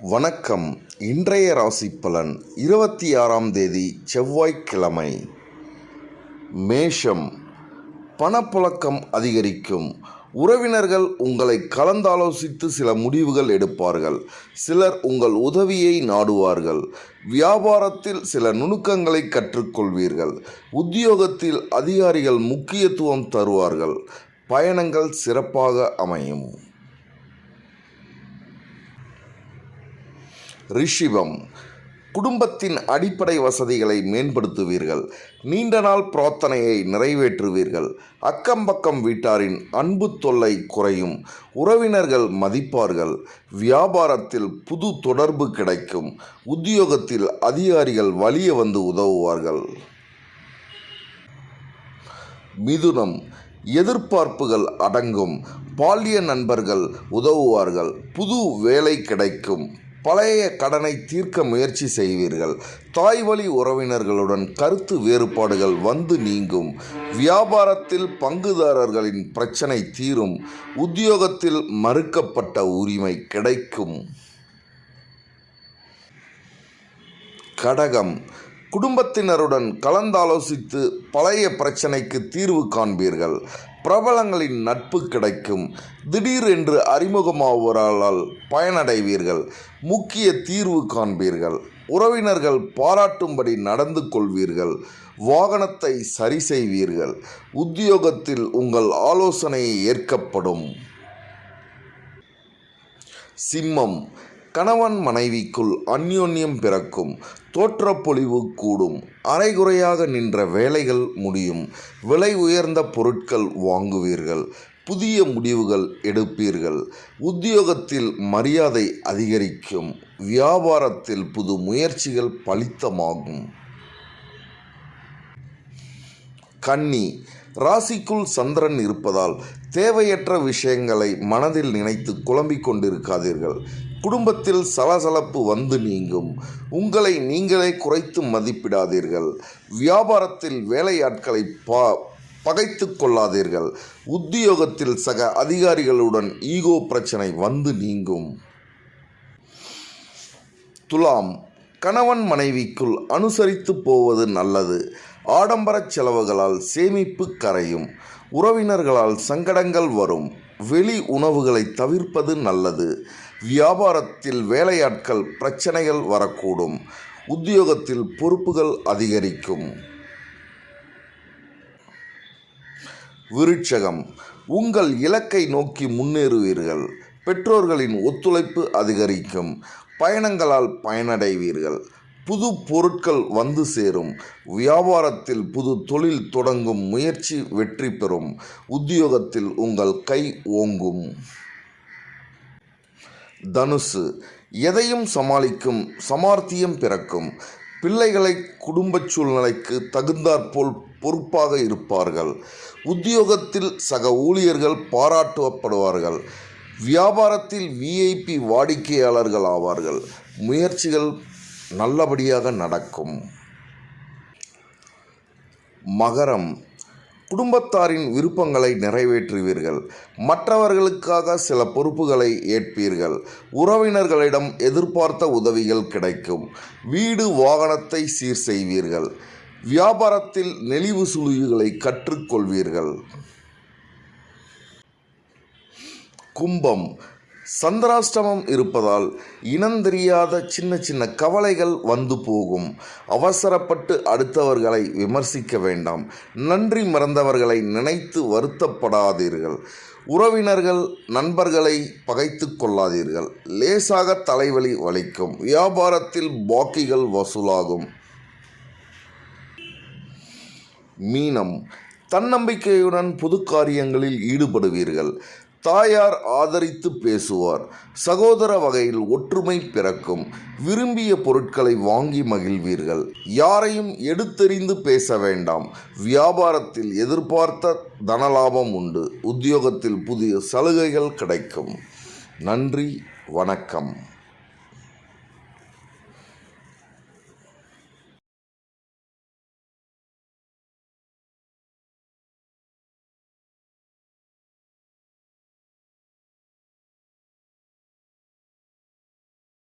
வணக்கம். இன்றைய ராசி பலன் இருபத்தி ஆறாம் தேதி செவ்வாய்க்கிழமை. மேஷம். பணப்புழக்கம் அதிகரிக்கும். உறவினர்கள் உங்களை கலந்தாலோசித்து சில முடிவுகள் எடுப்பார்கள். சிலர் உங்கள் உதவியை நாடுவார்கள். வியாபாரத்தில் சில நுணுக்கங்களை கற்றுக்கொள்வீர்கள். உத்தியோகத்தில் அதிகாரிகள் முக்கியத்துவம் தருவார்கள். பயணங்கள் சிறப்பாக அமையும். ரிஷிபம் குடும்பத்தின் அடிப்படை வசதிகளை மேம்படுத்துவீர்கள். நீண்ட நாள் பிரார்த்தனையை நிறைவேற்றுவீர்கள். அக்கம் பக்கம் வீட்டாரின் அன்பு தொல்லை குறையும். உறவினர்கள் மதிப்பார்கள். வியாபாரத்தில் புது தொடர்பு கிடைக்கும். உத்தியோகத்தில் அதிகாரிகள் வலிய வந்து உதவுவார்கள். மிதுனம் எதிர்பார்ப்புகள் அடங்கும். பாலிய நண்பர்கள் உதவுவார்கள். புது வேலை கிடைக்கும். பழைய கடனை தீர்க்க முயற்சி செய்வீர்கள். தாய் வழி உறவினர்களுடன் கருத்து வேறுபாடுகள் வந்து நீங்கும். வியாபாரத்தில் பங்குதாரர்களின் பிரச்சனை தீரும். உத்தியோகத்தில் மறுக்கப்பட்ட உரிமை கிடைக்கும். கடகம். குடும்பத்தினருடன் கலந்தாலோசித்து பழைய பிரச்சனைக்கு தீர்வு காண்பீர்கள். பிரபலங்களின் நட்பு கிடைக்கும். திடீரென்று அறிமுகமாவரால் பயனடைவீர்கள். முக்கிய தீர்வு காண்பீர்கள். உறவினர்கள் பாராட்டும்படி நடந்து கொள்வீர்கள். வாகனத்தை சரி செய்வீர்கள். உத்தியோகத்தில் உங்கள் ஆலோசனை ஏற்கப்படும். சிம்மம். கணவன் மனைவிக்குள் அந்யோன்யம் பிறக்கும் தோற்றப்பொழிவு கூடும் அரைகுறையாக நின்ற வேலைகள் முடியும் விலை உயர்ந்த பொருட்கள் வாங்குவீர்கள் புதிய முடிவுகள் எடுப்பீர்கள் உத்தியோகத்தில் மரியாதை அதிகரிக்கும் வியாபாரத்தில் புது முயற்சிகள் பலித்தமாகும். கன்னி. ராசிக்குள் சந்திரன் இருப்பதால் தேவையற்ற விஷயங்களை மனதில் நினைத்து குழம்பிக் கொண்டிருக்காதீர்கள். குடும்பத்தில் சலசலப்பு வந்து நீங்கும். உங்களை நீங்களே குறைத்து மதிப்பிடாதீர்கள். வியாபாரத்தில் வேலையாட்களை பா பகைத்து கொள்ளாதீர்கள். உத்தியோகத்தில் சக அதிகாரிகளுடன் ஈகோ பிரச்சனை வந்து நீங்கும். துலாம். கணவன் மனைவிக்குள் அனுசரித்து போவது நல்லது. ஆடம்பர செலவுகளால் சேமிப்பு கரையும் உறவினர்களால் சங்கடங்கள் வரும். வெளி உணவுகளை தவிர்ப்பது நல்லது. வியாபாரத்தில் வேலையாட்கள் பிரச்சனைகள் வரக்கூடும். உத்தியோகத்தில் பொறுப்புகள் அதிகரிக்கும். விருட்சகம். உங்கள் இலக்கை நோக்கி முன்னேறுவீர்கள். பெற்றோர்களின் ஒத்துழைப்பு அதிகரிக்கும். பயணங்களால் பயனடைவீர்கள். புது பொருட்கள் வந்து சேரும். வியாபாரத்தில் புது தொழில் தொடங்கும் முயற்சி வெற்றி பெறும். உத்தியோகத்தில் உங்கள் கை ஓங்கும். தனுசு எதையும் சமாளிக்கும் சமார்த்தியம் பிறக்கும். பிள்ளைகளை குடும்ப சூழ்நிலைக்கு தகுந்தாற்போல் பொறுப்பாக இருப்பார்கள். உத்தியோகத்தில் சக ஊழியர்கள் பாராட்டப்படுவார்கள். வியாபாரத்தில் விஐபி வாடிக்கையாளர்கள் ஆவார்கள். முயற்சிகள் நல்லபடியாக நடக்கும். மகரம். குடும்பத்தாரின் விருப்பங்களை நிறைவேற்றுவீர்கள். மற்றவர்களுக்காக சில பொறுப்புகளை ஏற்பீர்கள். உறவினர்களிடம் எதிர்பார்த்த உதவிகள் கிடைக்கும். வீடு வாகனத்தை சீர் செய்வீர்கள். வியாபாரத்தில் நெளிவு சுழிவுகளை கற்றுக்கொள்வீர்கள். கும்பம். சந்திராஷ்டமம் இருப்பதால் இனந்தெரியாத சின்ன சின்ன கவலைகள் வந்து போகும். அவசரப்பட்டு அடுத்தவர்களை விமர்சிக்க வேண்டாம். நன்றி மறந்தவர்களை நினைத்து வருத்தப்படாதீர்கள். உறவினர்கள் நண்பர்களை பகைத்து கொள்ளாதீர்கள். லேசாக தலைவலி வலிக்கும். வியாபாரத்தில் பாக்கிகள் வசூலாகும். மீனம். தன்னம்பிக்கையுடன் புது காரியங்களில் ஈடுபடுவீர்கள். தாயார் ஆதரித்து பேசுவார். சகோதர வகையில் ஒற்றுமை பிறக்கும். விரும்பிய பொருட்களை வாங்கி மகிழ்வீர்கள். யாரையும் எடுத்தெறிந்து பேச வேண்டாம். வியாபாரத்தில் எதிர்பார்த்த தனலாபம் உண்டு. உத்தியோகத்தில் புதிய சலுகைகள் கிடைக்கும். நன்றி வணக்கம்.